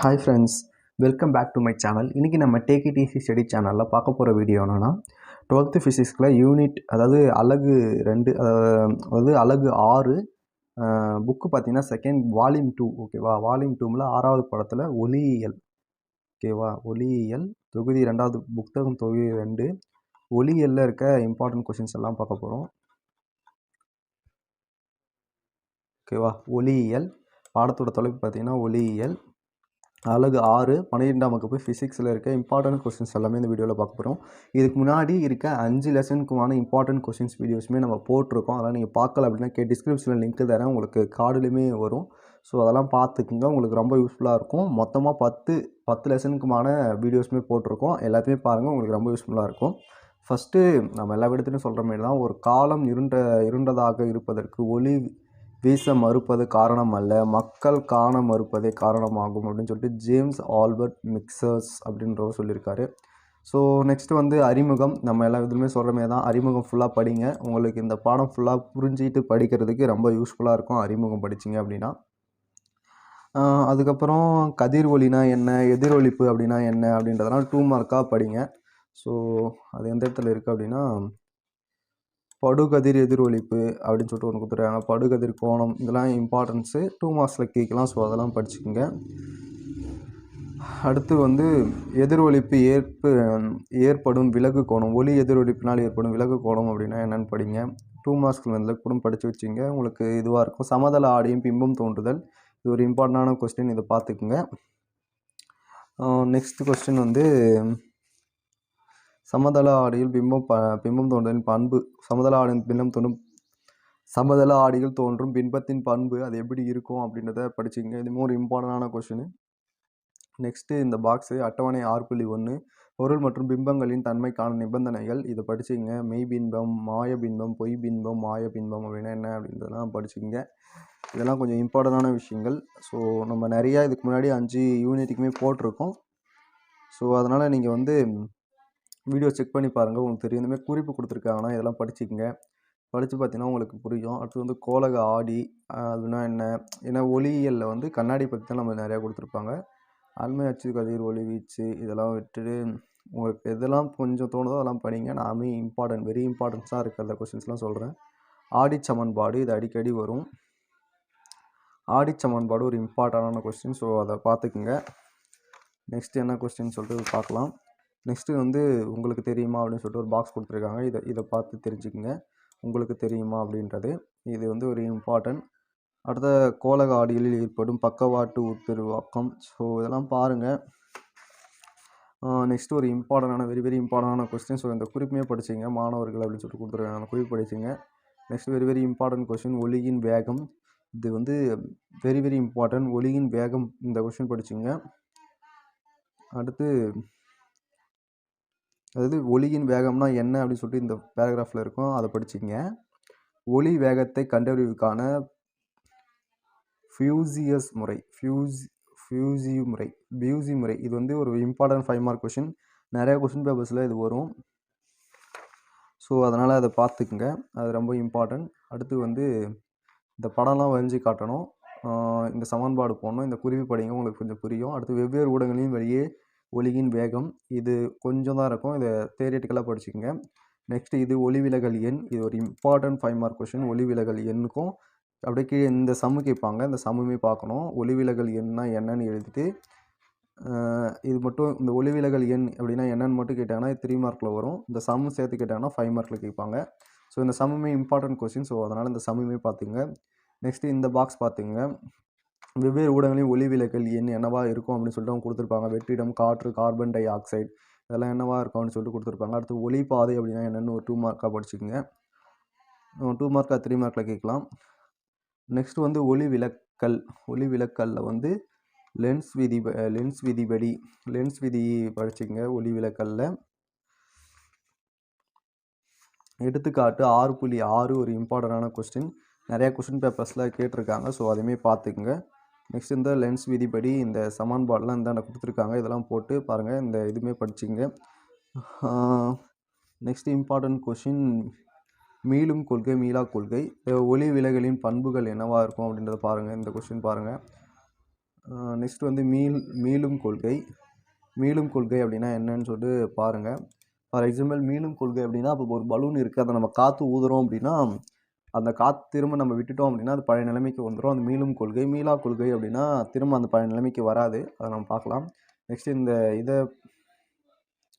Hi friends welcome back to my channel இன்றைக்கி நம்ம take it study சேனலில் பார்க்க போகிற வீடியோ என்னென்னா டுவெல்த்து ஃபிசிக்ஸில் யூனிட் அதாவது அலகு ரெண்டு அதாவது அலகு ஆறு புக்கு பார்த்திங்கன்னா செகண்ட் வால்யூம் டூ ஓகேவா வால்யூம் டூவில் ஆறாவது படத்தில் ஒளியியல் ஓகேவா ஒளியியல் தொகுதி ரெண்டாவது புத்தகம் தொகுதி ரெண்டு ஒளியியலில் இருக்க இம்பார்ட்டன்ட் கொஷின்ஸ் எல்லாம் பார்க்க போகிறோம் ஓகேவா ஒளியியல் பாடத்தோட தொலைப்பு பார்த்தீங்கன்னா ஒளியியல் அழகு ஆறு பன்னிரெண்டாம் வகுப்பு ஃபிசிக்ஸில் இருக்க இம்பார்ட்டன்ட் கொஸ்டின்ஸ் எல்லாமே இந்த வீடியோவில் பார்க்க போகிறோம் இதுக்கு முன்னாடி இருக்க அஞ்சு லெசனுக்குமான இம்பார்ட்டன்ட் கொஸ்டின்ஸ் வீடியோஸுமே நம்ம போட்டிருக்கோம். அதெல்லாம் நீங்கள் பார்க்கல அப்படின்னா கே டிஸ்கிரிப்ஷனில் லிங்க் தரேன். உங்களுக்கு கார்டுலையுமே வரும். ஸோ அதெல்லாம் பார்த்துக்குங்க. உங்களுக்கு ரொம்ப யூஸ்ஃபுல்லாக இருக்கும். மொத்தமாக பத்து பத்து லெசனுக்குமான வீடியோஸுமே போட்டிருக்கோம். எல்லாத்தையுமே பாருங்கள் உங்களுக்கு ரொம்ப யூஸ்ஃபுல்லாக இருக்கும். ஃபஸ்ட்டு நம்ம எல்லா இடத்துலையும் சொல்கிற மாதிரி தான் ஒரு காலம் இருண்ட இருண்டதாக இருப்பதற்கு ஒளி வீச மறுப்பது காரணம் அல்ல மக்கள் காண மறுப்பதே காரணமாகும் அப்படின்னு சொல்லிட்டு ஜேம்ஸ் ஆல்பர்ட் மிக்சர்ஸ் அப்படின்றவர் சொல்லியிருக்காரு. ஸோ நெக்ஸ்ட் வந்து அறிமுகம். நம்ம எல்லா இதுலையுமே சொல்கிற மாதிரி தான். அறிமுகம் ஃபுல்லாக படிங்க. உங்களுக்கு இந்த பாடம் ஃபுல்லாக புரிஞ்சிட்டு படிக்கிறதுக்கு ரொம்ப யூஸ்ஃபுல்லாக இருக்கும். அறிமுகம் படிச்சிங்க அப்படின்னா. அதுக்கப்புறம் கதிர் ஒளினா என்ன? எதிரொலிப்பு அப்படின்னா என்ன? அப்படின்றதெல்லாம் டூ மார்க்காக படிங்க. ஸோ அது எந்த இடத்துல இருக்குது அப்படின்னா படுகதிர் எதிரொலிப்பு அப்படின்னு சொல்லிட்டு ஒன்று கொடுத்துருக்காங்க. படுகதிர் கோணம் இதெல்லாம் இம்பார்ட்டன்ஸு டூ மார்க்ஸில் கேட்கலாம் ஸோ அதெல்லாம் படிச்சுக்கோங்க. அடுத்து வந்து எதிரொலிப்பு ஏற்பு ஏற்படும் விலகு கோணம். ஒலி எதிரொலிப்பினால் ஏற்படும் விலகு கோணம் அப்படின்னா என்னென்னு படிங்க. டூ மார்க்ஸில் வந்து கூட படித்து வச்சுங்க உங்களுக்கு இதுவாக இருக்கும். சமதள ஆடியும் பிம்பம் தோன்றுதல். இது ஒரு இம்பார்ட்டண்டான கொஸ்டின் இதை பார்த்துக்குங்க. நெக்ஸ்ட் கொஸ்டின் வந்து சமதள ஆடியில் பிம்பம் ப பிம்பம் தோன்றுதலின் பண்பு சமதள ஆடியின் பிம்பம் தோன்றும் சமதள ஆடியில் தோன்றும் பின்பத்தின் பண்பு அது எப்படி இருக்கும் அப்படின்றத படிச்சுங்க இது மோர் இம்பார்ட்டண்டான கொஸ்டின் நெக்ஸ்ட்டு இந்த பாக்ஸு அட்டவணை ஆறு புள்ளி ஒன்று பொருள் மற்றும் பிம்பங்களின் தன்மைக்கான நிபந்தனைகள். இதை படிச்சுங்க மெய் பின்பம் மாய பின்பம் பொய் பின்பம் மாய பின்பம் அப்படின்னா என்ன அப்படின்றதெல்லாம் படிச்சுங்க இதெல்லாம் கொஞ்சம் இம்பார்ட்டண்டான விஷயங்கள். ஸோ நம்ம நிறையா இதுக்கு முன்னாடி அஞ்சு யூனிட்டுக்குமே போட்டிருக்கோம். ஸோ அதனால் நீங்கள் வந்து வீடியோ செக் பண்ணி பாருங்கள் உங்களுக்கு தெரியும். இந்தமாதிரி குறிப்பு கொடுத்துருக்காங்கன்னா இதெல்லாம் படிச்சுக்கோங்க. படித்து பார்த்தீங்கன்னா உங்களுக்கு புரியும். அடுத்து வந்து கோலக ஆடி அதுனா என்ன? ஏன்னா ஒளியியலில் வந்து கண்ணாடி பற்றி தான் நம்ம நிறையா கொடுத்துருப்பாங்க. அண்மை அச்சு கதிர் ஒளி வீச்சு இதெல்லாம் விட்டுட்டு உங்களுக்கு எதெல்லாம் கொஞ்சம் தோணுதோ அதெல்லாம் படிங்க. நாமே இம்பார்ட்டன்ட் வெரி இம்பார்ட்டன்ஸாக இருக்கிற கொஸ்டின்ஸ்லாம் சொல்கிறேன் ஆடி சமன்பாடு இது அடிக்கடி வரும். ஆடி சமன்பாடு ஒரு இம்பார்ட்டண்டான கொஸ்டின் ஸோ அதை பார்த்துக்குங்க. நெக்ஸ்ட் என்ன கொஸ்டின் சொல்லிட்டு பார்க்கலாம். நெக்ஸ்ட்டு வந்து உங்களுக்கு தெரியுமா? அப்படின்னு சொல்லிட்டு ஒரு பாக்ஸ் கொடுத்துருக்காங்க. இதை இதை பார்த்து தெரிஞ்சுக்குங்க. உங்களுக்கு தெரியுமா? அப்படின்றது. இது வந்து ஒரு இம்பார்ட்டன்ட் அடுத்த கோலக ஆடிகளில் ஏற்படும் பக்கவாட்டு உட்பெருவாக்கம். ஸோ இதெல்லாம் பாருங்கள் நெக்ஸ்ட் ஒரு இம்பார்ட்டண்டான வெரி வெரி இம்பார்ட்டண்டான கொஸ்டின் ஸோ இந்த குறிப்புமே படிச்சிங்க. மாணவர்கள் அப்படின்னு சொல்லிட்டு கொடுத்துருக்காங்க. குறிப்பு படிச்சிங்க. Next very very important question ஒளியின் வேகம். இது வந்து வெரி வெரி இம்பார்ட்டன்ட் ஒளியின் வேகம். இந்த கொஸ்டின் படிச்சுங்க. அடுத்து அதாவது ஒளியின் வேகம்னா என்ன அப்படின்னு சொல்லிட்டு இந்த பேராகிராஃபில் இருக்கும். அதை படிச்சிங்க ஒளி வேகத்தை கண்டறிவுக்கான ஃபியூசியஸ் முறை ஃபியூஸ் ஃபியூசி முறை பியூசி முறை. இது வந்து ஒரு இம்பார்ட்டன்ட் ஃபைவ் மார்க் கொஷின் நிறைய கொஷின் பேப்பர்ஸில் இது வரும். ஸோ அதனால் அதை பார்த்துக்குங்க. அது ரொம்ப இம்பார்ட்டன்ட் அடுத்து வந்து இந்த படம்லாம் வரைஞ்சி காட்டணும். இந்த சமன்பாடு போடணும். இந்த குருவி படிங்க உங்களுக்கு கொஞ்சம் புரியும். அடுத்து வெவ்வேறு ஊடகங்களையும் வெளியே ஒளியின் வேகம். இது கொஞ்சம் தான் இருக்கும். இதை தேரியட்டிக்கலாக படிச்சுக்கோங்க. நெக்ஸ்ட் இது ஒளிவிலகல் எண். இது ஒரு இம்பார்ட்டன்ட் ஃபைவ் மார்க் கொஷின் ஒளி விலகல் எண்ணுக்கும் அப்படியே கீழே இந்த சம்மு கேட்பாங்க இந்த சம்முமே பார்க்கணும். ஒளி விலகல் எண்ணா என்னன்னு எழுதிட்டு இது மட்டும் இந்த ஒளிவிலகல் எண் அப்படின்னா என்னன்னு மட்டும் கேட்டாங்கன்னா த்ரீ மார்க்கில் வரும். இந்த சம்மு சேர்த்து கேட்டாங்கன்னா ஃபைவ் மார்க்கில் கேட்பாங்க. ஸோ இந்த சம்முமே இம்பார்ட்டன்ட் கொஸ்டின் ஸோ அதனால் இந்த சம்முமே பார்த்துங்க நெக்ஸ்ட்டு இந்த பாக்ஸ் பார்த்துங்க வெவ்வேறு ஊடகங்களையும் ஒளி விலகல் எண் என்னவாக இருக்கும் அப்படின்னு சொல்லிட்டு அவங்க கொடுத்துருப்பாங்க. வெற்றிடம் காற்று கார்பன் டை ஆக்சைடு இதெல்லாம் என்னவாக இருக்கும் அப்படின்னு சொல்லிட்டு கொடுத்துருப்பாங்க. அடுத்து ஒளி பாதை அப்படின்னா என்னென்னு ஒரு டூ மார்க்காக படிச்சுக்கோங்க. டூ மார்க்காக த்ரீ மார்க்கில் கேட்கலாம். நெக்ஸ்ட் வந்து ஒளி விலக்கல். ஒளி விலக்கல்ல வந்து லென்ஸ் விதி லென்ஸ் விதிபடி லென்ஸ் விதி படிச்சுக்கங்க. ஒளி விலக்கல்ல. எடுத்துக்காட்டு ஆறு புள்ளி ஆறு ஒரு இம்பார்ட்டண்டான கொஸ்டின் நிறையா கொஸ்டின் பேப்பர்ஸில் கேட்டிருக்காங்க. ஸோ அதையுமே பார்த்துக்குங்க. நெக்ஸ்ட் இந்த லென்ஸ் விதிப்படி இந்த சமன்பாடெலாம் இந்தாண்ட கொடுத்துருக்காங்க. இதெல்லாம் போட்டு பாருங்கள் இந்த இதுவுமே படிச்சுங்க நெக்ஸ்ட் இம்பார்ட்டன்ட் கொஷின் மீளும் கொள்கை மீளா கொள்கை. ஒளி விலகலின் பண்புகள் என்னவாக இருக்கும் அப்படின்றத பாருங்கள் இந்த கொஷின் பாருங்கள் நெக்ஸ்ட் வந்து மீள் மீளும் கொள்கை. மீளும் கொள்கை அப்படின்னா என்னன்னு சொல்லிட்டு பாருங்கள் ஃபார் எக்ஸாம்பிள் மீளும் கொள்கை அப்படின்னா இப்போ ஒரு பலூன் இருக்குது அதை நம்ம காற்று ஊதுறோம் அப்படின்னா அந்த காற்று திரும்ப நம்ம விட்டுட்டோம் அப்படின்னா அது பழைய நிலைமைக்கு வந்துடும் அந்த மீளும் கொள்கை மீளா கொள்கை அப்படின்னா திரும்ப அந்த பழைய நிலைமைக்கு வராது. அதை நம்ம பார்க்கலாம். நெக்ஸ்ட் இந்த இதை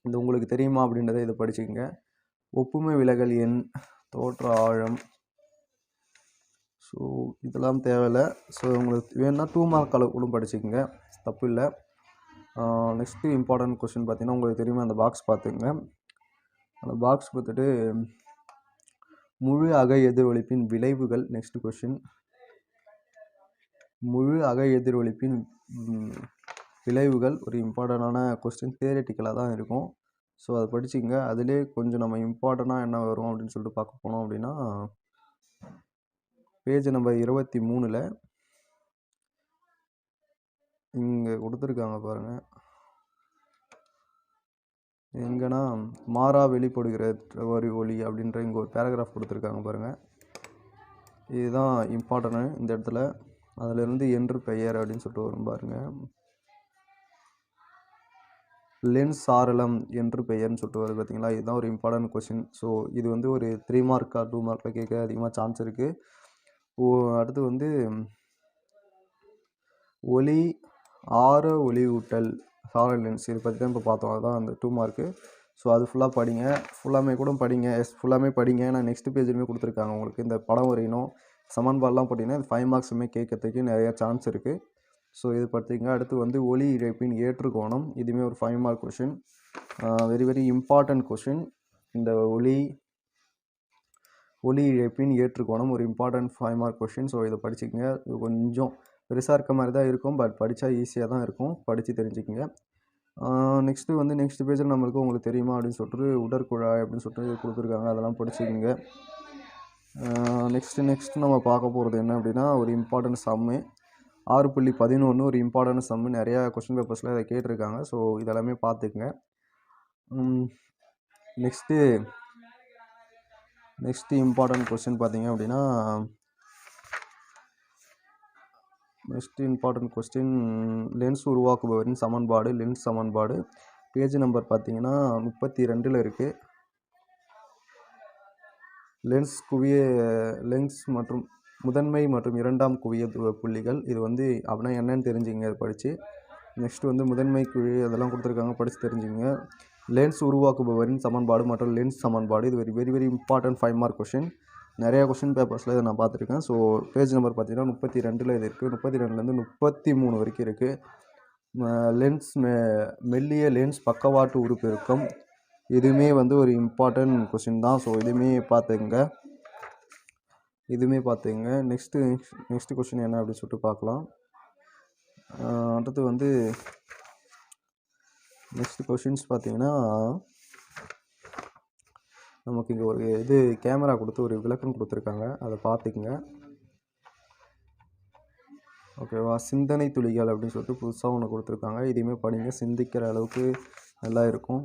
இந்த உங்களுக்கு தெரியுமா அப்படின்றத இதை படிச்சுக்கோங்க. ஒப்புமை விலகல் எண் தோற்ற ஆழம். ஸோ இதெல்லாம் தேவையில்லை. ஸோ உங்களுக்கு வேணுன்னா டூ மார்க் அளவு கூட படிச்சுக்கோங்க. தப்பு இல்லை. நெக்ஸ்ட்டு இம்பார்ட்டன்ட் கொஸ்டின் பார்த்தீங்கன்னா உங்களுக்கு தெரியுமா? அந்த பாக்ஸ் பார்த்துங்க அந்த பாக்ஸ் பார்த்துட்டு முழு அக எதிரொலிப்பின் விளைவுகள் நெக்ஸ்ட் கொஷின் முழு அக எதிரொலிப்பின் விளைவுகள் ஒரு இம்பார்ட்டண்டான கொஸ்டின் தியரட்டிக்கலாக தான் இருக்கும். ஸோ அதை படிச்சுங்க அதிலே கொஞ்சம் நம்ம இம்பார்ட்டண்ட்டாக என்ன வரும் அப்படின்னு சொல்லிட்டு பார்க்க போனோம் அப்படின்னா பேஜ் நம்பர் இருபத்தி மூணில் இங்கே கொடுத்துருக்காங்க பாருங்கள் எங்கன்னா மாறா வெளிப்படுகிற வரி ஒளி அப்படின்ற இங்கே ஒரு பேராகிராஃப் கொடுத்துருக்காங்க பாருங்கள் இதுதான் இம்பார்ட்டனு இந்த இடத்துல. அதிலிருந்து என்று பெயர் அப்படின்னு சொல்லிட்டு வரும் பாருங்கள் லென்ஸ் சாரலம் என்று பெயர்னு சொல்லிட்டு வருது பார்த்தீங்களா இதுதான் ஒரு இம்பார்ட்டன்ட் கொஷின் ஸோ இது வந்து ஒரு த்ரீ மார்க்காக டூ மார்க்கில் கேட்க அதிகமாக சான்ஸ் இருக்குது ஓ அடுத்து வந்து ஒளி ஆர ஒளியூட்டல் சாரல் லென்ஸ் இது பற்றி தான் இப்போ பார்த்தோம். அதுதான் அந்த டூ மார்க்கு ஸோ அது ஃபுல்லாக படிங்க. ஃபுல்லாமே கூட படிங்க. எஸ் ஃபுல்லாமே படிங்க. நான் நெக்ஸ்ட் பேஜ்லையுமே கொடுத்துருக்காங்க உங்களுக்கு. இந்த படம் வரையணும். சமன்பாடுலாம் போட்டிங்கன்னா இது ஃபைவ் மார்க்ஸுமே கேட்கறதுக்கு நிறைய சான்ஸ் இருக்குது ஸோ இது பார்த்திங்க அடுத்து வந்து ஒளி இழப்பின் ஏற்றுக்கோணம். இதுவுமே ஒரு five mark question very very important question இந்த ஒளி ஒளி இழப்பின் ஏற்றுக்கோணம் ஒரு important five mark question so இதை படிச்சுக்கங்க. இது கொஞ்சம் பெருசாக இருக்க மாதிரி தான் இருக்கும். பட் படித்தா ஈஸியாக தான் இருக்கும். படித்து தெரிஞ்சுக்கங்க. நெக்ஸ்ட்டு வந்து நெக்ஸ்ட் பேஜில் நம்மளுக்கு உங்களுக்கு தெரியுமா அப்படின்னு சொல்லிட்டு உடற்குழாய் அப்படின்னு சொல்லிட்டு கொடுத்துருக்காங்க. அதெல்லாம் படிச்சுக்கோங்க. நெக்ஸ்ட்டு நெக்ஸ்ட்டு நம்ம பார்க்க போகிறது என்ன அப்படின்னா ஒரு இம்பார்ட்டன்ட் சம்மு ஆறு புள்ளி பதினொன்று ஒரு இம்பார்ட்டன்ட் சம்மு நிறையா கொஸ்டின் பேப்பர்ஸில் இதை கேட்டிருக்காங்க. ஸோ இதெல்லாமே பார்த்துக்குங்க. நெக்ஸ்ட்டு நெக்ஸ்ட்டு இம்பார்ட்டன்ட் கொஸ்டின் பார்த்தீங்க அப்படின்னா நெக்ஸ்ட் இம்பார்ட்டண்ட் கொஸ்டின் லென்ஸ் உருவாக்குபவரின் சமன்பாடு லென்ஸ் சமன்பாடு. பேஜ் நம்பர் பார்த்தீங்கன்னா முப்பத்தி ரெண்டில் இருக்குது லென்ஸ் குவிய லென்ஸ் மற்றும் முதன்மை மற்றும் இரண்டாம் குவிய புள்ளிகள். இது வந்து அப்படின்னா என்னன்னு தெரிஞ்சுங்க அதை படித்து நெக்ஸ்ட் வந்து முதன்மை குழி அதெல்லாம் கொடுத்துருக்காங்க படித்து தெரிஞ்சுங்க லென்ஸ் உருவாக்குபவரின் சமன்பாடு மற்றும் லென்ஸ் சமன்பாடு. இது very very very important five mark question நிறையா கொஷின் பேப்பர்ஸில் இதை நான் பார்த்துருக்கேன். ஸோ பேஜ் நம்பர் பார்த்தீங்கன்னா முப்பத்தி ரெண்டில் இது இருக்குது முப்பத்தி ரெண்டுலேருந்து முப்பத்தி மூணு வரைக்கும் இருக்குது லென்ஸ் மெ மெல்லிய லென்ஸ் பக்கவாட்டு உறுப்பு இருக்கும். இதுவுமே வந்து ஒரு இம்பார்ட்டன்ட் கொஷின் தான். ஸோ இதுவுமே பார்த்துங்க. இதுவுமே பார்த்துங்க. நெக்ஸ்ட்டு நெக்ஸ்ட் கொஷின் என்ன அப்படின்னு சொல்லிட்டு பார்க்கலாம். அடுத்து வந்து நெக்ஸ்ட் கொஷின்ஸ் பார்த்தீங்கன்னா நமக்கு இங்கே ஒரு இது கேமரா கொடுத்து ஒரு விளக்கம் கொடுத்துருக்காங்க. அதை பார்த்துக்குங்க. ஓகேவா? சிந்தனை துளிகள் அப்படின்னு சொல்லிட்டு புதுசாக ஒன்று கொடுத்துருக்காங்க. இதையுமே படிங்க. சிந்திக்கிற அளவுக்கு நல்லா இருக்கும்.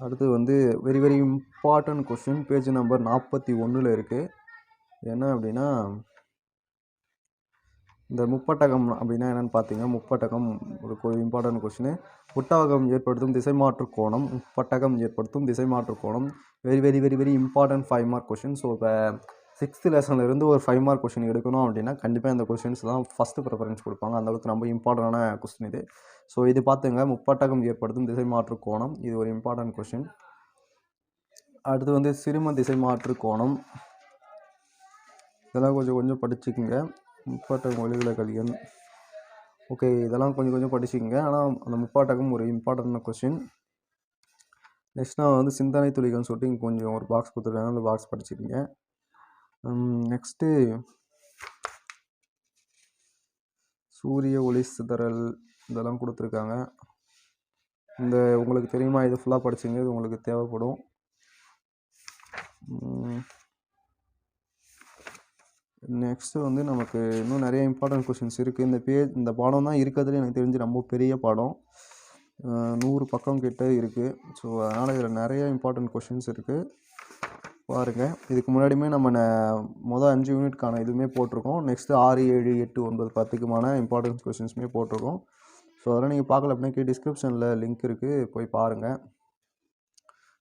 அடுத்து வந்து very very important question page number நாற்பத்தி ஒன்றில் இருக்குது என்ன அப்படின்னா இந்த முப்பட்டகம் அப்படின்னா என்னென்னு பார்த்தீங்கன்னா முப்பட்டகம் ஒரு இம்பார்ட்டன்ட் கொஷின் புட்டகம் ஏற்படுத்தும் திசை மாற்று கோணம் முப்பட்டகம் ஏற்படுத்தும் திசை மாற்று கோணம். Very very very very important five mark question so இப்போ சிக்ஸ்த்து லெசன்லேருந்து இருந்து ஒரு ஃபைவ் மார்க் கொஷின் எடுக்கணும் அப்படின்னா கண்டிப்பாக இந்த கொஷின்ஸ் தான் ஃபஸ்ட்டு ப்ரிஃபரன்ஸ் கொடுப்பாங்க. அந்தளவுக்கு ரொம்ப இம்பார்ட்டண்டான கொஸ்டின் இது. ஸோ இது பார்த்துங்க. முப்பட்டகம் ஏற்படுத்தும் திசை மாற்று கோணம் இது ஒரு இம்பார்ட்டன்ட் கொஷின் அடுத்து வந்து சிறும திசை மாற்று கோணம். இதெல்லாம் கொஞ்சம் கொஞ்சம் படிச்சுக்குங்க. முப்பாட்டகம் ஒளிவிலகல் எண் ஓகே இதெல்லாம் கொஞ்சம் கொஞ்சம் படிச்சுக்கோங்க. ஆனால் அந்த முப்பாட்டகம் ஒரு இம்பார்ட்டண்டான கொஷின் நெக்ஸ்ட் நான் வந்து சிந்தனை துளிகள்னு சொல்லிட்டு இங்கே கொஞ்சம் ஒரு பாக்ஸ் கொடுத்துருக்காங்க. அந்த பாக்ஸ் படிச்சுக்கங்க. நெக்ஸ்ட்டு சூரிய ஒளி சிதறல் இதெல்லாம் கொடுத்துருக்காங்க. இந்த உங்களுக்கு தெரியுமா? இது ஃபுல்லாக படிச்சுங்க இது உங்களுக்கு தேவைப்படும். நெக்ஸ்ட்டு வந்து நமக்கு இன்னும் நிறைய இம்பார்ட்டன்ட் கொஷின்ஸ் இருக்குது இந்த பே இந்த பாடம் தான் இருக்கிறதுல எனக்கு தெரிஞ்சு ரொம்ப பெரிய பாடம். நூறு பக்கம் கிட்ட இருக்குது ஸோ அதனால் இதில் நிறைய இம்பார்ட்டன்ட் கொஷின்ஸ் இருக்குது பாருங்கள் இதுக்கு முன்னாடியுமே நம்ம ந- மொதல் அஞ்சு யூனிட்கான இதுவுமே போட்டிருக்கோம். நெக்ஸ்ட்டு ஆறு ஏழு எட்டு ஒன்பது பத்துக்குமான இம்பார்ட்டன்ஸ் கொஷின்ஸுமே போட்டிருக்கோம். ஸோ அதெல்லாம் நீங்கள் பார்க்கல அப்படின்னா கீழே டிஸ்கிரிப்ஷனில் லிங்க் இருக்குது போய் பாருங்கள்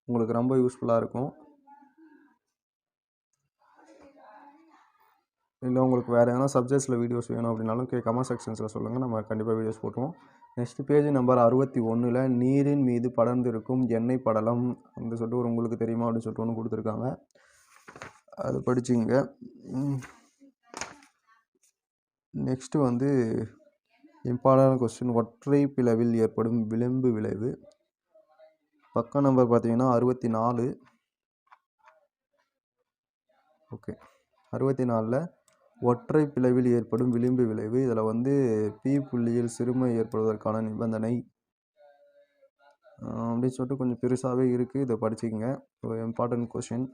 உங்களுக்கு ரொம்ப யூஸ்ஃபுல்லாக இருக்கும். இல்லை உங்களுக்கு வேறு எதனா சப்ஜெக்ட்ஸில் வீடியோஸ் வேணும் அப்படின்னாலும் கே கமெண்ட் செக்ஷன்ஸில் சொல்லுங்கள் நம்ம கண்டிப்பாக வீடியோஸ் போட்டுவோம் நெக்ஸ்ட் பேஜ் நம்பர் அறுபத்தி ஒன்றில் நீரின் மீது படர்ந்திருக்கும் எண்ணெய் படலம் அப்படின்னு சொல்லிட்டு ஒரு உங்களுக்கு தெரியுமா அப்படின்னு சொல்லிட்டு ஒன்று கொடுத்துருக்காங்க. அது படிச்சுங்க நெக்ஸ்ட்டு வந்து இம்பார்ட்டன்ட் கொஸ்டின் ஒற்றை பிளவில் ஏற்படும் விளிம்பு விளைவு. பக்கம் நம்பர் பார்த்தீங்கன்னா அறுபத்தி நாலு. ஓகே அறுபத்தி நாலில் ஒற்றை பிளவில் ஏற்படும் விளிம்பு விளைவு. இதில் வந்து பி புள்ளியில் சிறுமை ஏற்படுவதற்கான நிபந்தனை. அப்படின்னு சொல்லிட்டு கொஞ்சம் பெருசாகவே இருக்குது இதை படிச்சுக்கோங்க. ஒரு இம்பார்ட்டன்ட் கொஷின்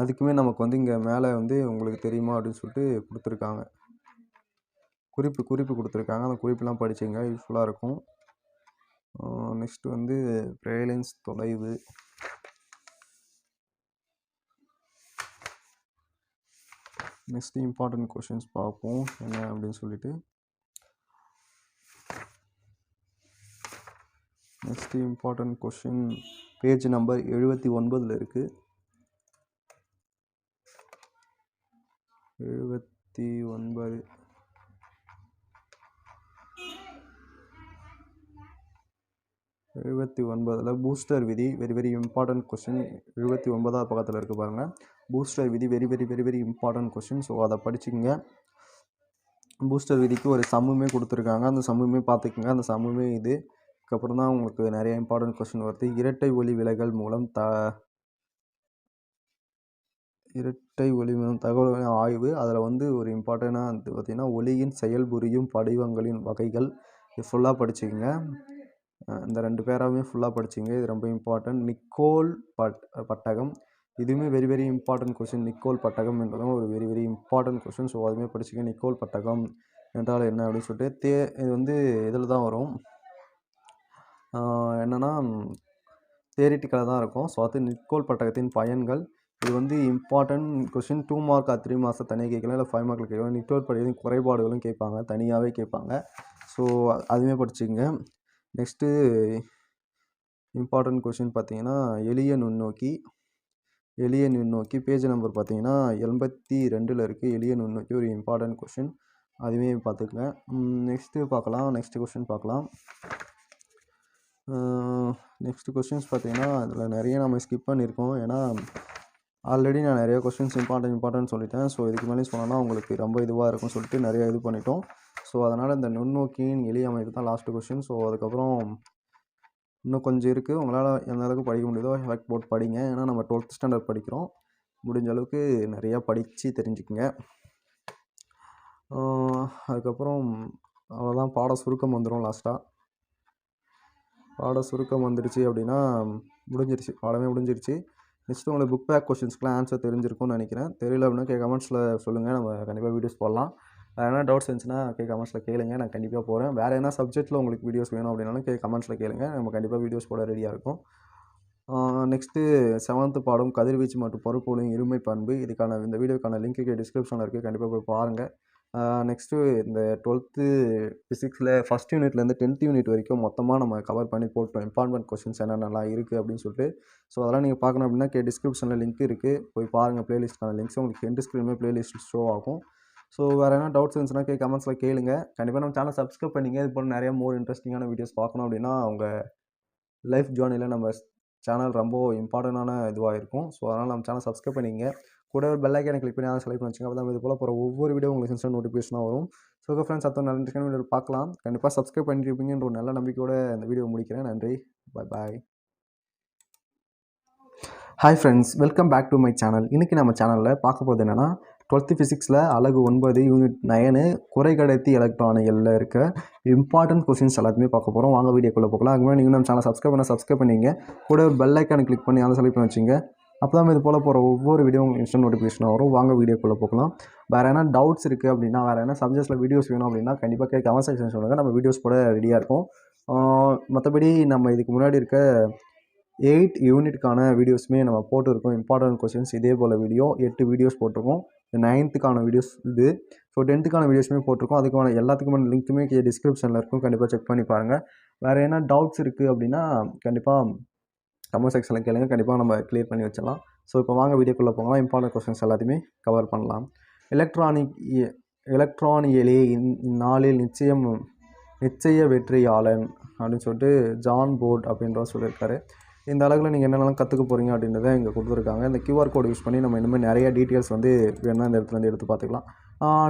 அதுக்குமே நமக்கு வந்து இங்கே மேலே வந்து உங்களுக்கு தெரியுமா? அப்படின்னு சொல்லிட்டு கொடுத்துருக்காங்க. குறிப்பு குறிப்பு கொடுத்துருக்காங்க. அந்த குறிப்பெலாம் படிச்சுங்க யூஸ்ஃபுல்லாக இருக்கும். நெக்ஸ்ட் வந்து பிரேலன்ஸ் தொலைவு. நெக்ஸ்ட் இம்பார்ட்டன்ட் கொஷின்ஸ் பார்ப்போம். என்ன அப்படின்னு சொல்லிட்டு. Next important question page number எழுபத்தி ஒன்பதில் இருக்குது எழுபத்தி ஒன்பது. எழுபத்தி ஒன்பதில் பூஸ்டர் விதி. வெரி வெரி இம்பார்ட்டன்ட் கொஷின் எழுபத்தி ஒன்பதாவது பக்கத்தில் இருக்குது பாருங்கள் பூஸ்டர் விதி very very very very important question so அதை படிச்சுக்கோங்க. பூஸ்டர் விதிக்கு ஒரு சம்முமே கொடுத்துருக்காங்க. அந்த சம்முமே பார்த்துக்குங்க. அந்த சம்முமே இது. அதுக்கப்புறம் தான் உங்களுக்கு நிறைய இம்பார்ட்டன்ட் கொஷின் வருது. இரட்டை ஒளி விலகல் மூலம் த இரட்டை ஒளி மூலம் தகவல் ஆய்வு. அதில் வந்து ஒரு இம்பார்ட்டண்டாக வந்து பார்த்திங்கன்னா ஒளியின் செயல்புரியும் படிவங்களின் வகைகள். இது ஃபுல்லாக படிச்சுக்கோங்க. இந்த ரெண்டு பேராமே ஃபுல்லாக படிச்சிங்க இது ரொம்ப இம்பார்ட்டன்ட் நிக்கோல் பட் பட்டகம். இதுவுமே very very important question Nicol பட்டகம் என்பதும் ஒரு very very important question so அதுவுமே படிச்சுக்க நிக்கோல் பட்டகம் என்றால் என்ன அப்படின்னு சொல்லிட்டு தே இது வந்து இதில் தான் வரும். என்னென்னா தேரிட்டிக்கலாக தான் இருக்கும். ஸோ அது நிக்கோல் பட்டகத்தின் பயன்கள். இது வந்து important question two mark three மாதம் தனியாக கேட்கலாம். இல்லை ஃபைவ் மார்க்கில் கேட்கலாம். நிக்கோல் பட்டகத்தின் குறைபாடுகளும் கேட்பாங்க. தனியாகவே கேட்பாங்க. ஸோ அதுவுமே படிச்சுங்க நெக்ஸ்ட்டு இம்பார்ட்டன்ட் கொஷின் பார்த்தீங்கன்னா எளிய நுண்ணோக்கி எளிய நுண்ணோக்கி. பேஜ் நம்பர் பார்த்தீங்கன்னா எண்பத்தி ரெண்டில் இருக்குது எளிய நுண்ணோக்கி ஒரு இம்பார்ட்டன்ட் கொஷின் அதுவே பார்த்துக்கங்க. நெக்ஸ்ட்டு பார்க்கலாம். நெக்ஸ்ட்டு கொஷின் பார்க்கலாம். நெக்ஸ்ட்டு கொஷின்ஸ் பார்த்தீங்கன்னா அதில் நிறைய நம்ம ஸ்கிப் பண்ணியிருக்கோம். ஏன்னா ஆல்ரெடி நான் நிறைய கொஷின்ஸ் இம்பார்ட்டன்ட் இம்பார்ட்டன்ட் சொல்லிட்டேன். ஸோ இதுக்கு மேலே சொன்னோன்னா உங்களுக்கு ரொம்ப இதுவாக இருக்கும்னு சொல்லிட்டு நிறைய இது பண்ணிட்டோம். ஸோ அதனால் இந்த நுண்ணோக்கியின் எளிய அமைப்பு தான் லாஸ்ட்டு கொஷின் ஸோ அதுக்கப்புறம் இன்னும் கொஞ்சம் இருக்குது உங்களால் எந்த அளவுக்கு படிக்க முடியுதோ எஃபெக்ட் போட்டு படிங்க. ஏன்னா நம்ம டுவெல்த் ஸ்டாண்டர்ட் படிக்கிறோம். முடிஞ்ச அளவுக்கு நிறையா படித்து தெரிஞ்சுக்குங்க. அதுக்கப்புறம் அவ்வளோதான் பாட சுருக்கம் வந்துடும் லாஸ்ட்டாக பாட சுருக்கம் வந்துடுச்சு அப்படின்னா முடிஞ்சிருச்சு. பாடமே முடிஞ்சிருச்சு. நெக்ஸ்ட்டு உங்களுக்கு புக் பேக் கொஷின்ஸ்க்குலாம் ஆன்சர் தெரிஞ்சிருக்கும்னு நினைக்கிறேன். தெரியல அப்படின்னா கே கமெண்ட்ஸில் சொல்லுங்கள் நம்ம கண்டிப்பாக வீடியோஸ் போடலாம். வேறு எதனா டவுட்ஸ் இருந்துச்சுன்னா கே கமெண்ட்ஸில் கேளுங்க. நான் கண்டிப்பாக போகிறேன் வேறு எதனா சப்ஜெக்ட்டில் உங்களுக்கு வீடியோஸ் வேணும் அப்படின்னாலும் கே கமெண்ட்ஸில் கேளுங்க. நம்ம கண்டிப்பாக வீடியோஸ் போட ரெடியாக இருக்கும். நெக்ஸ்ட்டு செவன்த்து பாடம் கதிர்வீச்சு மற்றும் பருப்பொருளின் இருமை பண்பு. இதுக்கான இந்த வீடியோக்கான லிங்க் டிஸ்கிரிப்ஷனில் இருக்குது கண்டிப்பாக போய் பாருங்கள் நெக்ஸ்ட்டு இந்த டுவெல்த்து ஃபிசிக்ஸில் ஃபஸ்ட் யூனிட்லேருந்து டென்த் யூனிட் வரைக்கும் மொத்தமாக நம்ம கவர் பண்ணி போட்டோம். இம்பார்ட்டன்ட் கொஷின்ஸ் என்னென்னலாம் இருக்குது அப்படின்னு சொல்லிட்டு. ஸோ அதெல்லாம் நீங்கள் பார்க்கணும் அப்படின்னா கே டிஸ்கிரிப்ஷனில் லிங்க் இருக்குது போய் பாருங்கள் ப்ளேலிஸ்ட்டான லிங்க்ஸ் உங்களுக்கு எண்ட் ஸ்க்ரீனுமே ப்ளேலிஸ்ட் ஷோ ஆகும். ஸோ வேறு என்ன டவுட்ஸ் இருந்துச்சுன்னா கே கமெண்ட்ஸில் கேளுங்க. கண்டிப்பாக நம்ம சேனல் சப்ஸ்கிரைப் பண்ணிங்க. இது போல் நிறைய மோர் இன்ட்ரெஸ்டிங்கான வீடியோஸ் பார்க்கணும் அப்படின்னா உங்கள் லைஃப் ஜேர்னியில் நம்ம சேனல் ரொம்ப இம்பார்ட்டண்டான இதுவாக இருக்கும். ஸோ அதனால் நம்ம சேனல் சப்ஸ்கிரைப் பண்ணிங்க. கூட ஒரு பெல் எனக்கு கிளிக் பண்ணி அதை செலக்ட் பண்ணிச்சுங்க அப்போ தான் இது போல் போகிற ஒவ்வொரு வீடியோ உங்களுக்கு இன்ஸ்டன்ட் நோட்டிஃபிகேஷனாக வரும். ஸோ ஓகே ஃப்ரெண்ட்ஸ் அத்தனை நல்ல இன்ட்ரெஸ்டான வீடியோ பார்க்கலாம். கண்டிப்பாக சப்ஸ்கிரைப் பண்ணியிருப்பீங்கன்ற ஒரு நல்ல நம்பிக்கையோட இந்த வீடியோ முடிக்கிறேன். நன்றி. Bye bye hi friends welcome back to my channel இன்றைக்கி நம்ம சேனலில் பார்க்க போகிறது என்னென்னா டுவெல்த்து ஃபிசிக்ஸில் அழகு ஒன்பது யூனிட் நயனு குறை கடத்தி எலக்ட்ரானிகளில் இருக்க இம்பார்ட்டன்ட் கொஸ்டின்ஸ் எல்லாத்தையுமே பார்க்க போகிறோம் வாங்க வீடியோக்குள்ளே போகலாம். அதுக்கு முன்னாடி நீங்கள் நம்ம சேனல் சப்ஸ்கிரைப் பண்ண சப்ஸ்கிரைப் பண்ணிங்க. கூட ஒரு பெல் ஐக்கானை கிளிக் பண்ணி அதை செலக்ட் பண்ணி வச்சுங்க. அப்போ தான் இது போல் போகிற ஒவ்வொரு வீடியோ இன்ஸ்டன்ட் நோட்டிஃபிகேஷன் வரும். வாங்க வீடியோக்குள்ளே போகலாம். வேறு என்ன டவுட்ஸ் இருக்குது அப்படின்னா வேறு என்ன சப்ஜெக்ட்ஸில் வீடியோஸ் வேணும் அப்படின்னா கண்டிப்பாக கமெண்ட் செக்ஷன் சொல்லுங்கள் நம்ம வீடியோஸ் கூட ரெடியாக இருக்கும் மற்றபடி நம்ம இதுக்கு முன்னாடி இருக்க எயிட் யூனிட்க்கான வீடியோஸுமே நம்ம போட்டிருக்கோம். இம்பார்ட்டன்ட் கொஸ்டின்ஸ் இதே போல் வீடியோ எட்டு வீடியோஸ் போட்டிருக்கோம். நைன்த்துக்கான வீடியோஸ் இது. ஸோ டென்த்துக்கான வீடியோஸுமே போட்டிருக்கோம். அதுக்கான எல்லாத்துக்குமான லிங்க்குமே டிஸ்கிரிப்ஷனில் இருக்கும். கண்டிப்பாக செக் பண்ணி பாருங்கள் வேறு என்ன டவுட்ஸ் இருக்குது அப்படின்னா கண்டிப்பாக கமெண்ட் செக்ஷனில் கேளுங்க. கண்டிப்பாக நம்ம கிளியர் பண்ணி வச்சிடலாம். ஸோ இப்போ வாங்க வீடியோக்குள்ளே போகலாம். இம்பார்ட்டன்ட் கொஸ்டின்ஸ் எல்லாத்தையுமே கவர் பண்ணலாம். எலக்ட்ரானிக் எலக்ட்ரானியலே இந்நாளில் நிச்சயம் நிச்சய வெற்றியாளன் அப்படின்னு சொல்லிட்டு ஜான் போர்ட் அப்படின்றவர் சொல்லியிருக்காரு. இந்த அளவில் நீங்கள் என்னென்னலாம் கற்றுக்க போகிறீங்க அப்படின்றத இங்கே கொடுத்துருக்காங்க. இந்த கியூஆர் கோடு யூஸ் பண்ணி நம்ம இனிமேல் நிறைய டீட்டெயில்ஸ் வந்து வேணால் இந்த இடத்துலேருந்து எடுத்து பார்த்துக்கலாம்.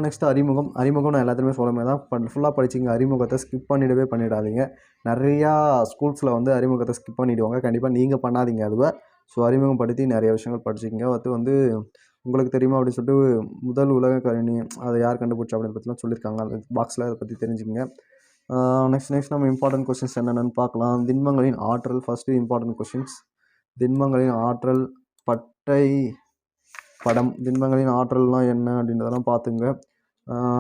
நெக்ஸ்ட் அறிமுகம். அறிமுகம் நான் எல்லாத்துலேயுமே சொல்லுமே தான் பட் ஃபுல்லாக படிச்சிங்க அறிமுகத்தை ஸ்கிப் பண்ணிடவே பண்ணிடாதீங்க. நிறையா ஸ்கூல்ஸில் வந்து அறிமுகத்தை ஸ்கிப் பண்ணிவிடுவாங்க கண்டிப்பாக நீங்கள் பண்ணாதீங்க அதுவை. ஸோ அறிமுகம் படுத்தி நிறைய விஷயங்கள் படிச்சிங்க அது வந்து உங்களுக்கு தெரியுமா அப்படின்னு சொல்லிட்டு முதல் உலக கணினி அதை யார் கண்டுபிடிச்சா அப்படின்னு பற்றிலாம் சொல்லியிருக்காங்க. அந்த பாக்ஸில் அதை பற்றி தெரிஞ்சுக்கங்க. நெக்ஸ்ட் நெக்ஸ்ட் நம்ம இம்பார்ட்டன்ட் கொஸ்டின்ஸ் என்னென்னு பார்க்கலாம். திண்மங்களின் ஆற்றல் ஃபஸ்ட்டு இம்பார்ட்டன்ட் கொஸ்டின்ஸ் திண்மங்களின் ஆற்றல் பட்டை படம். திண்மங்களின் ஆற்றல்லாம் என்ன அப்படின்றதெல்லாம் பார்த்துங்க.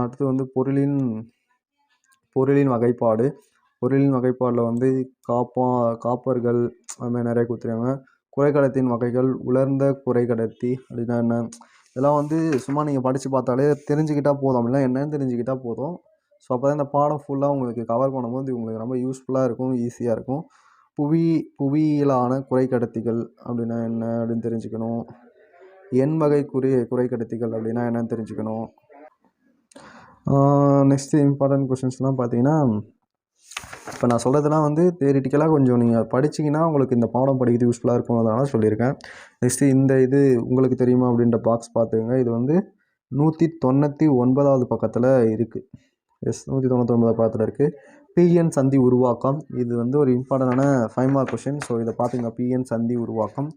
அடுத்து வந்து பொருளின் பொருளின் வகைப்பாடு. பொருளின் வகைப்பாடில் வந்து காப்பா காப்பர்கள் அதுமாதிரி நிறைய கொடுத்துருக்காங்க. குறைக்கடத்தின் வகைகள் உலர்ந்த குறைக்கடத்தி அப்படின்னா என்ன? இதெல்லாம் வந்து சும்மா நீங்கள் படித்து பார்த்தாலே தெரிஞ்சுக்கிட்டால் போதும். அப்படின்னா என்னன்னு தெரிஞ்சுக்கிட்டால் போதும். ஸோ அப்போ தான் இந்த பாடம் ஃபுல்லாக உங்களுக்கு கவர் பண்ணும்போது உங்களுக்கு ரொம்ப யூஸ்ஃபுல்லாக இருக்கும் ஈஸியாக இருக்கும். புவி புவியியலான குறைக்கடத்திகள் அப்படின்னா என்ன அப்படின்னு தெரிஞ்சுக்கணும். எண் வகை குறி குறைக்கடத்திகள் அப்படின்னா என்னன்னு தெரிஞ்சுக்கணும். நெக்ஸ்ட்டு இம்பார்ட்டன்ட் கொஷின்ஸ்லாம் பார்த்தீங்கன்னா இப்போ நான் சொல்கிறதுலாம் வந்து தேரிட்டிக்கலாக கொஞ்சம் நீங்கள் படிச்சிங்கன்னா உங்களுக்கு இந்த பாடம் படிக்கிறது யூஸ்ஃபுல்லாக இருக்கும் அதனால சொல்லியிருக்கேன். நெக்ஸ்ட்டு இந்த இது உங்களுக்கு தெரியுமா அப்படின்ற பாக்ஸ் பார்த்துங்க இது வந்து நூற்றி தொண்ணூற்றி ஒன்பதாவது பக்கத்தில் இருக்குது எஸ் நூற்றி தொண்ணூத்தொன்பதாவது பாடத்தில் இருக்குது பிஎன் சந்தி உருவாக்கம். இது வந்து ஒரு இம்பார்ட்டண்டான ஃபைவ் மார்க் கொஷின் ஸோ இதை பார்த்தீங்கன்னா பிஎன் சந்தி உருவாக்கம்.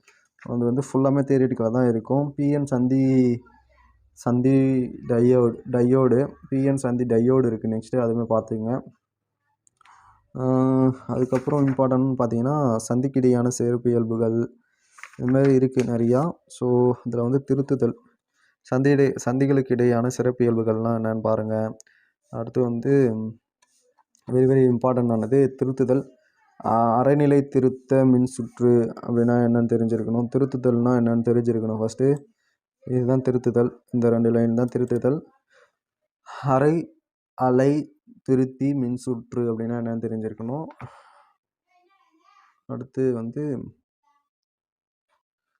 அது வந்து ஃபுல்லாமே தேரிட்டிக்கலாக தான் இருக்கும். பிஎன் சந்தி சந்தி டையோடு டையோடு பிஎன் சந்தி டையோடு இருக்குது நெக்ஸ்ட்டு அதுவுமே பார்த்துங்க அதுக்கப்புறம் இம்பார்ட்டன்ட்னு பார்த்தீங்கன்னா சந்திக்கிடையான சேர்ப்பியல்புகள் இதுமாரி இருக்குது நிறையா. ஸோ இதில் வந்து திருத்துதல். சந்திடை சந்திகளுக்கு இடையான சிறப்பியல்புகள்லாம் என்னென்னு பாருங்கள் அடுத்து வந்து வெரி வெரி இம்பார்ட்டண்ட்டானது திருத்துதல். அரைநிலை திருத்த மின்சுற்று அப்படின்னா என்னென்னு தெரிஞ்சிருக்கணும். திருத்துதல்னால் என்னென்னு தெரிஞ்சிருக்கணும் ஃபஸ்ட்டு இதுதான் திருத்துதல். இந்த ரெண்டு லைன் தான் திருத்துதல். அரை அலை திருத்தி மின்சுற்று அப்படின்னா என்னென்னு தெரிஞ்சிருக்கணும். அடுத்து வந்து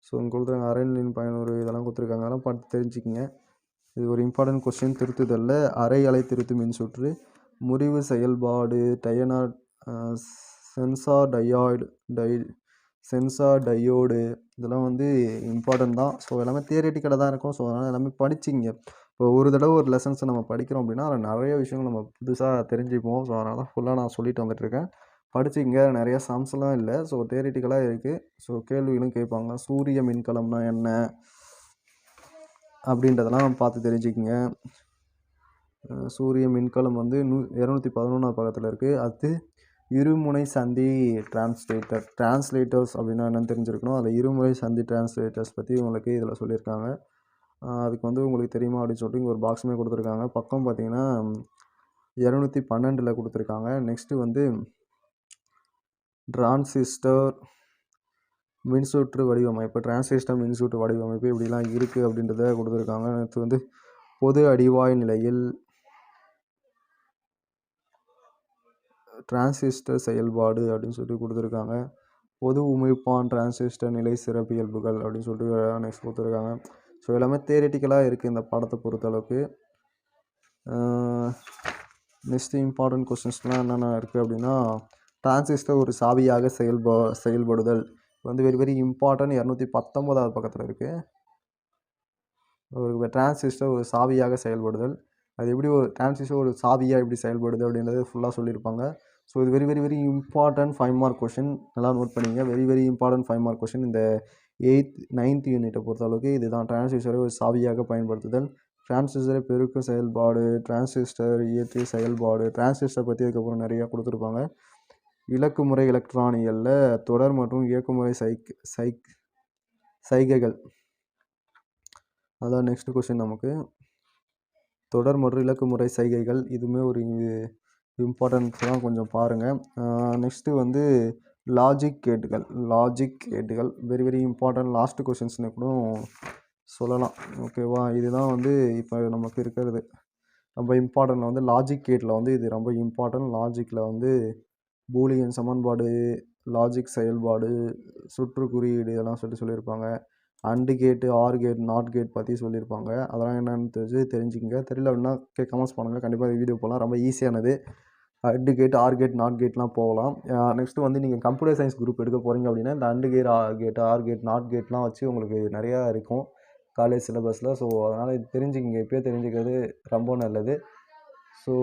ஸோ இங்கே கொடுத்துருக்காங்க அரைநிலையின் பயனுறு இதெல்லாம் கொடுத்துருக்காங்க. அதெல்லாம் பார்த்து தெரிஞ்சுக்கிங்க. இது ஒரு இம்பார்ட்டன்ட் கொஸ்டின் திருத்துதலில். அரை அலை திருத்து மின்சுற்று முறிவு செயல்பாடு டயனா சென்சார் டயாய்டு டை சென்சார் டையோடு. இதெல்லாம் வந்து இம்பார்ட்டன்ட் தான். ஸோ எல்லாமே தியரிட்டிக்கலாக தான் இருக்கும். ஸோ அதனால் எல்லாமே படிச்சிங்க இப்போ ஒரு தடவை ஒரு லெசன்ஸை நம்ம படிக்கிறோம் அப்படின்னா அதில் நிறைய விஷயங்கள் நம்ம புதுசாக தெரிஞ்சுப்போம். ஸோ அதனால தான் ஃபுல்லாக நான் சொல்லிட்டு வந்துட்டுருக்கேன். படிச்சிங்க நிறைய சம்ஸ்லாம் இல்லை. ஸோ தேரிட்டிக்கலாக இருக்குது ஸோ கேள்விகளும் கேட்பாங்க. சூரிய மின்கலம்னா என்ன? அப்படின்றதெல்லாம் பார்த்து தெரிஞ்சுக்கிங்க. சூரிய மின்கலம் வந்து நூ இரநூத்தி பதினொன்றாவது பக்கத்தில் இருக்குது அடுத்து இருமுனை சந்தி டிரான்ஸ்லேட்டர் டிரான்ஸ்லேட்டர்ஸ் அப்படின்னா என்னென்னு தெரிஞ்சிருக்கணும். அதில் இருமுனை சந்தி டிரான்ஸ்லேட்டர்ஸ் பற்றி உங்களுக்கு இதில் சொல்லியிருக்காங்க. அதுக்கு வந்து உங்களுக்கு தெரியுமா அப்படின்னு சொல்லிட்டு இங்கே ஒரு பாக்ஸுமே கொடுத்துருக்காங்க. பக்கம் பார்த்தீங்கன்னா இரநூத்தி பன்னெண்டில் கொடுத்துருக்காங்க. நெக்ஸ்ட்டு வந்து டிரான்சிஸ்டர் மின்சுற்று வடிவமைப்பு டிரான்சிஸ்டர் மின்சுற்று வடிவமைப்பு இப்படிலாம் இருக்குது அப்படின்றத கொடுத்துருக்காங்க. அடுத்து வந்து பொது அடிவாய் நிலையில் டிரான்சிஸ்டர் செயல்பாடு அப்படின்னு சொல்லிட்டு கொடுத்துருக்காங்க. பொது உமிழ்ப்பான் டிரான்சிஸ்டர் நிலை சிறப்பியல்புகள் அப்படின்னு சொல்லிட்டு நெக்ஸ்ட் கொடுத்துருக்காங்க. ஸோ எல்லாமே தேரிட்டிக்கலாக இருக்குது இந்த பாடத்தை பொறுத்தளவுக்கு நெக்ஸ்ட் இம்பார்ட்டன்ட் கொஸ்டின்ஸ்லாம் என்னென்ன இருக்குது அப்படின்னா டிரான்சிஸ்டர் ஒரு சாவியாக செயல்பா செயல்படுதல். வந்து வெரி வெரி இம்பார்ட்டன்ட் இரநூத்தி பத்தொம்போதாவது பக்கத்தில் இருக்குது ஒரு டிரான்சிஸ்டர் ஒரு சாவியாக செயல்படுதல். அது எப்படி ஒரு டிரான்சிஸ்டர் ஒரு சாவியாக எப்படி செயல்படுது அப்படின்றது ஃபுல்லாக சொல்லியிருப்பாங்க. ஸோ இது very very very important five mark question நல்லா நோட் பண்ணிங்க. Very very important five mark question இந்த எயித் நைன்த் யூனிட்டை பொறுத்தளவுக்கு இதுதான். டிரான்சிஸ்டரை ஒரு சாவியாக பயன்படுத்துதல். டிரான்சிஸ்டரை பெருக்கும் செயல்பாடு டிரான்சிஸ்டர் இயற்கை செயல்பாடு டிரான்சிஸ்டர் பற்றி அதுக்கப்புறம் நிறையா கொடுத்துருப்பாங்க. இலக்குமுறை எலக்ட்ரானியலில் தொடர் மற்றும் இயக்குமுறை சைக் சைக் சைகைகள். அதான் நெக்ஸ்ட் கொஷின் நமக்கு. தொடர் மற்றும் இலக்குமுறை சைகைகள் இதுவுமே ஒரு இம்பார்ட்டன்ஸ் தான் கொஞ்சம் பாருங்கள் நெக்ஸ்ட்டு வந்து லாஜிக் கேட்டுகள் லாஜிக் கேட்டுகள். வெரி வெரி இம்பார்ட்டன்ட் லாஸ்ட் கொஷின்ஸ்னு கூட சொல்லலாம். ஓகேவா இதுதான் வந்து இப்போ நமக்கு இருக்கிறது. ரொம்ப இம்பார்ட்டன்ட் வந்து லாஜிக் கேட்டில் வந்து இது ரொம்ப இம்பார்ட்டன்ட் லாஜிக்கில் வந்து பூலியன் சமன்பாடு லாஜிக் செயல்பாடு சுற்று குறியீடு இதெல்லாம் சொல்லி சொல்லியிருப்பாங்க. அண்டு கேட்டு ஆர் கேட் நாட் கேட் பற்றி சொல்லியிருப்பாங்க. அதெல்லாம் என்னென்னு தெரிஞ்சு தெரிஞ்சுக்கங்க. தெரியல அப்படின்னா கே கமெண்ட்ஸ் பண்ணுங்கள் கண்டிப்பாக வீடியோ போகலாம் ரொம்ப ஈஸியானது AND gate OR gate NOT கேட்லாம் போகலாம். நெக்ஸ்ட்டு வந்து நீங்கள் கம்ப்யூட்டர் சயின்ஸ் குரூப் எடுக்க போகிறீங்க அப்படின்னா இந்த AND gate OR gate OR gate NOT கேட்லாம் வச்சு உங்களுக்கு நிறையா இருக்கும். காலேஜ் சிலபஸில் ஸோ அதனால் இது தெரிஞ்சுக்கிங்க. இப்போயே தெரிஞ்சுக்கிறது ரொம்ப நல்லது. ஸோ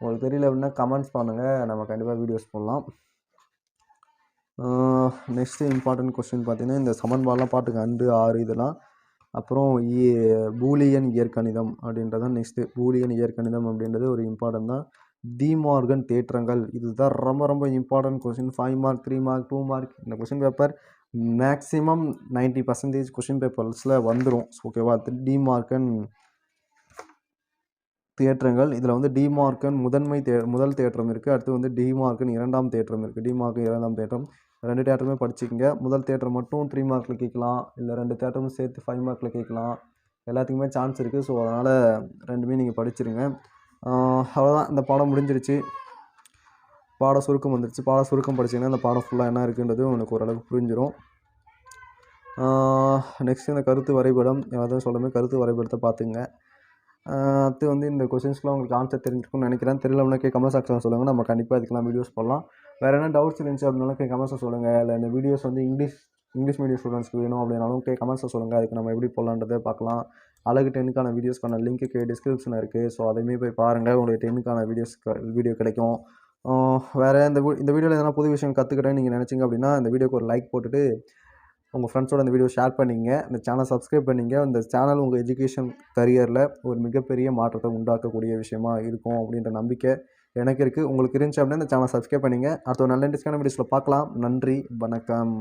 உங்களுக்கு தெரியல அப்படின்னா கமெண்ட்ஸ் பண்ணுங்கள் நம்ம கண்டிப்பாக வீடியோஸ் போடலாம். நெக்ஸ்ட்டு இம்பார்ட்டன்ட் கொஸ்டின் பார்த்தீங்கன்னா இந்த சமன்பாடெலாம் பாட்டுக்கு அண்டு ஆறு இதெல்லாம். அப்புறம் பூலியன் இயற்கணிதம் அப்படின்றதான் நெக்ஸ்ட்டு பூலியன் இயற்கணிதம் அப்படின்றது ஒரு இம்பார்ட்டன் தான். டிமார்கன் தேற்றங்கள். இதுதான் ரொம்ப ரொம்ப important question five mark three mark two mark இந்த question paper maximum ninety percentage question பேப்பர்ஸில் வந்துடும் ஓகேவா டிமார்கன் தேற்றங்கள். இதில் வந்து டிமார்க்கன் முதன்மை தே முதல் தேற்றம் இருக்குது அடுத்து வந்து டிமார்க்கன் இரண்டாம் தேற்றம் இருக்குது டிமார்க்கன் இரண்டாம் தேற்றம். ரெண்டு தேட்டருமே படிச்சுக்கங்க. முதல் தேட்டர் மட்டும் த்ரீ மார்க்கில் கேட்கலாம். இல்லை ரெண்டு தேட்டரும் சேர்த்து ஃபைவ் மார்க்கில் கேட்கலாம். எல்லாத்துக்குமே சான்ஸ் இருக்குது ஸோ அதனால் ரெண்டுமே நீங்கள் படிச்சிருங்க. அவ்வளோதான் இந்த பாடம் முடிஞ்சிருச்சு. பாட சுருக்கம் வந்துருச்சு. பாட சுருக்கம் படிச்சிங்கன்னா இந்த பாடம் ஃபுல்லாக என்ன இருக்குன்றது உங்களுக்கு ஓரளவுக்கு புரிஞ்சிடும் நெக்ஸ்ட் இந்த கருத்து வரைபடம். எதாவது சொல்லணுமே கருத்து வரைபடத்தை பார்த்துங்க அடுத்து வந்து இந்த கொஷின்ஸ்லாம் உங்களுக்கு ஆன்சர் தெரிஞ்சிருக்கும்னு நினைக்கிறேன். தெரியலன்னா கே கமெண்ட் செக்ஷன் சொல்லுங்கள் நம்ம கண்டிப்பாக இதுக்கெலாம் வீடியோஸ் போடலாம். வேறு என்ன டவுட்ஸ் இருந்துச்சு அப்படின்னாலும் கே கமெண்ட்ஸை சொல்லுங்கள் இல்லை இந்த வீடியோஸ் வந்து இங்கிலீஷ் இங்கிலீஷ் மீடியம் ஸ்டூடெண்ட்ஸ்க்கு வேணும் அப்படின்னாலும் கே கமெண்ட்ஸை சொல்லுங்கள் அதுக்கு நம்ம எப்படி போடலான்றதை பார்க்கலாம். அழகு டென்னுக்கான வீடியோஸ்க்கான லிங்க்கு டிஸ்கிரிப்ஷனில் இருக்குது ஸோ அதையுமே போய் பாருங்கள் உங்களுக்கு டென்னுக்கான வீடியோஸ் வீடியோ கிடைக்கும். வேறு இந்த இந்த வீடியோவில் எதனா புது விஷயம் கற்றுக்கிட்டேன்னு நீங்கள் நினச்சிங்க அப்படின்னா இந்த வீடியோக்கு ஒரு லைக் போட்டுட்டு உங்கள் ஃப்ரெண்ட்ஸோட இந்த வீடியோ ஷேர் பண்ணிங்க. இந்த சேனல் சப்ஸ்கிரைப் பண்ணிங்க. இந்த சேனல் உங்கள் எஜுகேஷன் கரியரில் ஒரு மிகப்பெரிய மாற்றத்தை உண்டாக்கக்கூடிய விஷயமா இருக்கும் அப்படின்ற நம்பிக்கை எனக்கு இருக்குது உங்களுக்கு இருந்துச்சு அப்படின்னா இந்த சேனல் சப்ஸ்கிரைப் பண்ணிங்க. அடுத்த ஒரு நல்ல இன்ட்ரெஸ்டான வீடியோஸில் பார்க்கலாம். நன்றி. வணக்கம்.